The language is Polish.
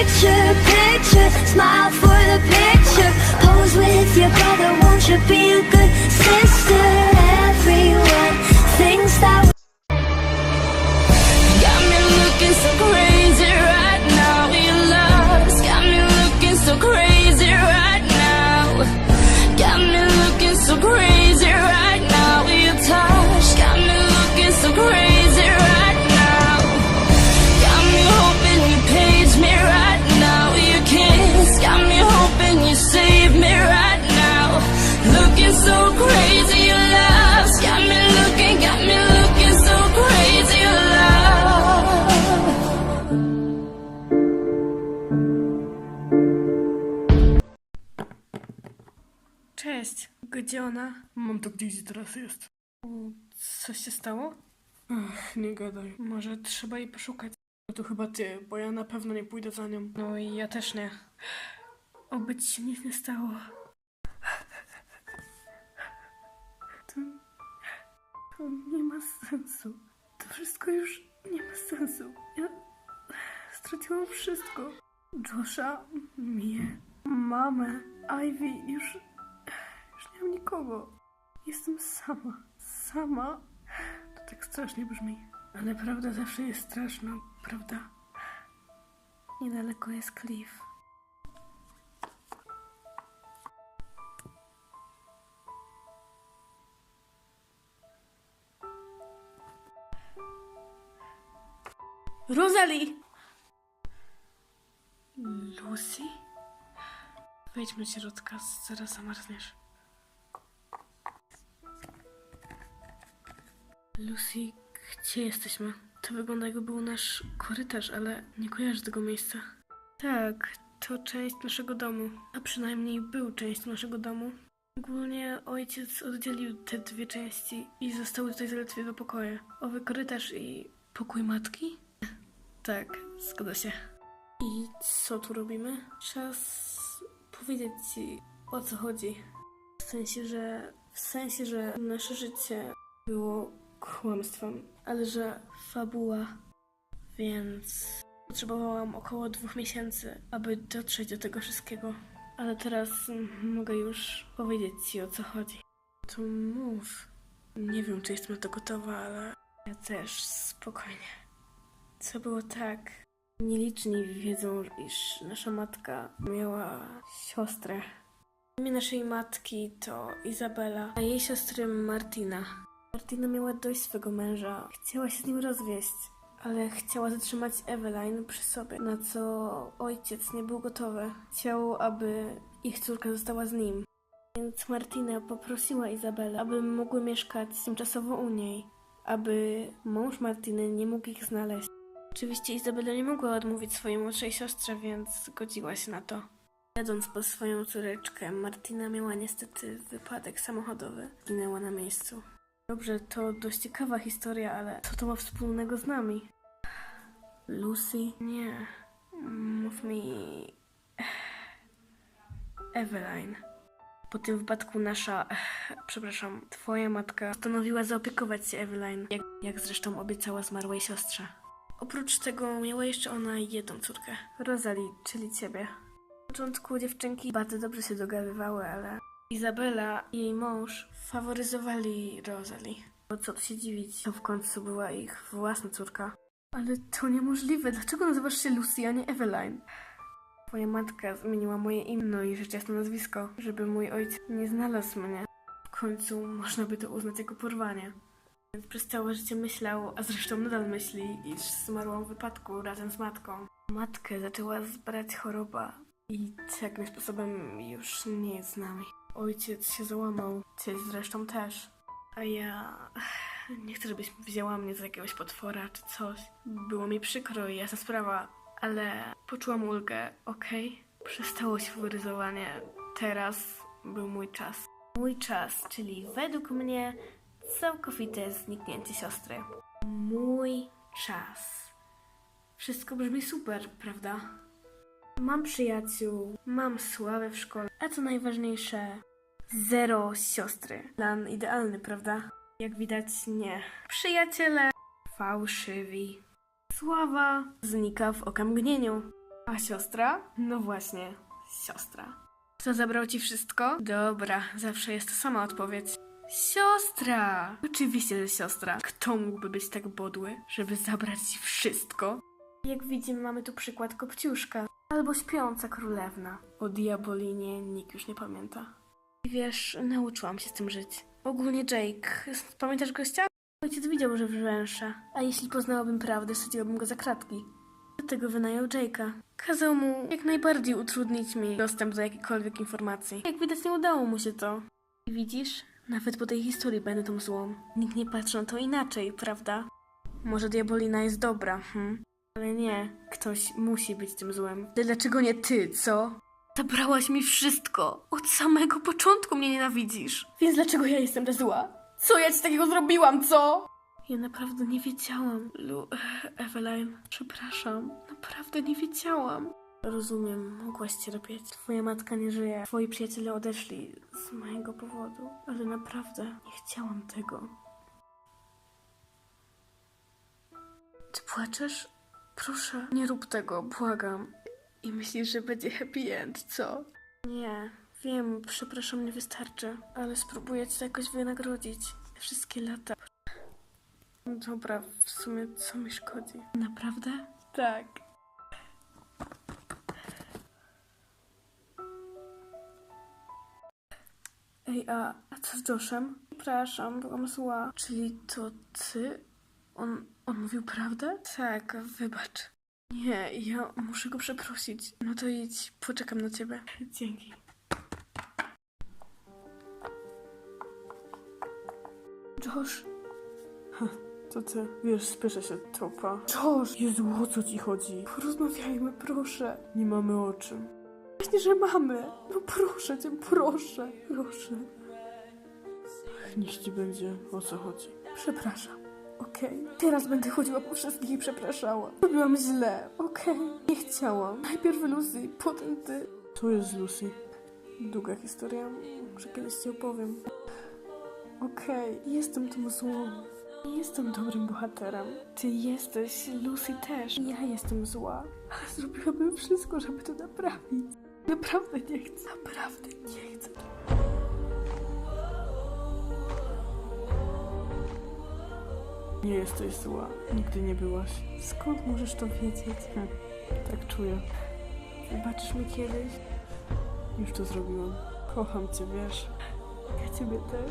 picture, picture, smile for the picture. Pose with your brother, won't you be a good sister? Cześć, gdzie ona? Mam to gdzieś, gdzie teraz jest. Coś się stało? Ach, nie gadaj. Może trzeba jej poszukać. No to chyba ty, bo ja na pewno nie pójdę za nią. No i ja też nie. Oby ci się nic nie stało. To, to nie ma sensu. To wszystko już nie ma sensu. Ja straciłam wszystko. Josha, mnie, mamę, Ivy, już mam nikogo. Jestem sama. Sama? To tak strasznie brzmi. Ale prawda zawsze jest straszna, prawda? Niedaleko jest klif. Rosalie! Lucy? Wejdźmy do środka, zaraz zamarzniesz. Lucy, gdzie jesteśmy? To wygląda jakby był nasz korytarz, ale nie kojarzę tego miejsca. Tak, to część naszego domu, a przynajmniej był częścią naszego domu. Ogólnie ojciec oddzielił te dwie części i zostały tutaj zaledwie dwa pokoje. Owy korytarz i pokój matki? Tak, zgadza się. I co tu robimy? Czas powiedzieć ci o co chodzi. W sensie, że w sensie, że nasze życie było kłamstwem, ale że fabuła. Więc potrzebowałam około dwóch miesięcy, aby dotrzeć do tego wszystkiego. Ale teraz mogę już powiedzieć ci o co chodzi. To mów. Nie wiem, czy jestem na to gotowa, ale ja też spokojnie. Co było tak? Nieliczni wiedzą, iż nasza matka miała siostrę. Imię naszej matki to Izabela, a jej siostry Martina. Martina miała dość swego męża. Chciała się z nim rozwieść, ale chciała zatrzymać Evelyn przy sobie, na co ojciec nie był gotowy. Chciał, aby ich córka została z nim. Więc Martina poprosiła Izabelę, aby mogły mieszkać tymczasowo u niej, aby mąż Martiny nie mógł ich znaleźć. Oczywiście Izabela nie mogła odmówić swojej młodszej siostrze, więc zgodziła się na to. Jadąc po swoją córeczkę, Martina miała niestety wypadek samochodowy. Zginęła na miejscu. Dobrze, to dość ciekawa historia, ale co to ma wspólnego z nami? Lucy? Nie. Mów mi... Evelyn. Po tym wypadku nasza, przepraszam, twoja matka postanowiła zaopiekować się Evelyn, jak, jak zresztą obiecała zmarłej siostrze. Oprócz tego miała jeszcze ona jedną córkę, Rosalie, czyli ciebie. Na początku dziewczynki bardzo dobrze się dogadywały, ale Izabela i jej mąż faworyzowali Rosalie. Bo co tu się dziwić, to w końcu była ich własna córka. Ale to niemożliwe, dlaczego nazywasz się Lucy, a nie Evelyn? Twoja matka zmieniła moje imię no i rzecz jasne nazwisko, żeby mój ojciec nie znalazł mnie. W końcu można by to uznać jako porwanie. Więc przez całe życie myślał, a zresztą nadal myśli, iż zmarłam w wypadku razem z matką. Matkę zaczęła zbrać choroba i takim sposobem już nie jest z nami. Ojciec się załamał, cię zresztą też. A ja nie chcę, żebyś wzięła mnie za jakiegoś potwora czy coś. Było mi przykro i jasna sprawa, ale poczułam ulgę, okej? Przestało się faworyzowanie. Teraz był mój czas. Mój czas, czyli według mnie całkowite zniknięcie siostry. Mój czas. Wszystko brzmi super, prawda? Mam przyjaciół, mam sławę w szkole, a co najważniejsze, zero siostry. Plan idealny, prawda? Jak widać, nie. Przyjaciele fałszywi. Sława znika w okamgnieniu. A siostra? No właśnie, siostra. Kto zabrał ci wszystko? Dobra, zawsze jest to sama odpowiedź. Siostra! Oczywiście, że siostra. Kto mógłby być tak podły, żeby zabrać ci wszystko? Jak widzimy, mamy tu przykład Kopciuszka. Albo śpiąca królewna. O Diabolinie nikt już nie pamięta. I wiesz, nauczyłam się z tym żyć. Ogólnie Jake, pamiętasz gościa? Ojciec widział, że wrzęsza, a jeśli poznałabym prawdę, sadziłabym go za kratki. Dlatego wynajął Jake'a. Kazał mu jak najbardziej utrudnić mi dostęp do jakiejkolwiek informacji. Jak widać, nie udało mu się to. I widzisz? Nawet po tej historii będę tą złą. Nikt nie patrzy na to inaczej, prawda? Może Diabolina jest dobra, hm? Ale nie, ktoś musi być tym złym. Ale Dlaczego nie ty, co? Zabrałaś mi wszystko. Od samego początku mnie nienawidzisz. Więc dlaczego ja jestem ta zła? Co ja ci takiego zrobiłam, co? Ja naprawdę nie wiedziałam, Lu... Eveline. Przepraszam. Naprawdę nie wiedziałam. Rozumiem, mogłaś cierpieć. Twoja matka nie żyje. Twoi przyjaciele odeszli z mojego powodu. Ale naprawdę nie chciałam tego. Ty płaczesz? Proszę, nie rób tego, błagam. I myślisz, że będzie happy end, co? Nie, wiem, przepraszam, nie wystarczy, ale spróbuję cię jakoś wynagrodzić. Wszystkie lata. Dobra, w sumie co mi szkodzi? Naprawdę? Tak. Ej, a, a co z Joshem? Przepraszam, byłam zła. Czyli to ty? On, on mówił prawdę? Tak, wybacz. Nie, ja muszę go przeprosić. No to idź, poczekam na ciebie. Dzięki. Josh. To ty, wiesz, spieszę się, topa. Josh! Jezu, o co ci chodzi? Porozmawiajmy, proszę. Nie mamy o czym. Właśnie, że mamy. No proszę cię, proszę, proszę. Niech ci będzie, o co chodzi. Przepraszam. Okej, teraz będę chodziła po wszystkich i przepraszała. Robiłam źle, okej. Nie chciałam. Najpierw Lucy, potem ty. To jest Lucy. Długa historia, może kiedyś ci opowiem. Okej, jestem tą złą. Nie jestem dobrym bohaterem. Ty jesteś, Lucy też. Ja jestem zła. Ale zrobiłabym wszystko, żeby to naprawić. Naprawdę nie chcę. Naprawdę nie chcę. Nie jesteś zła. Nigdy nie byłaś. Skąd możesz to wiedzieć? Hm, tak czuję. Wybaczysz mi kiedyś? Już to zrobiłam. Kocham cię, wiesz. Ja ciebie też.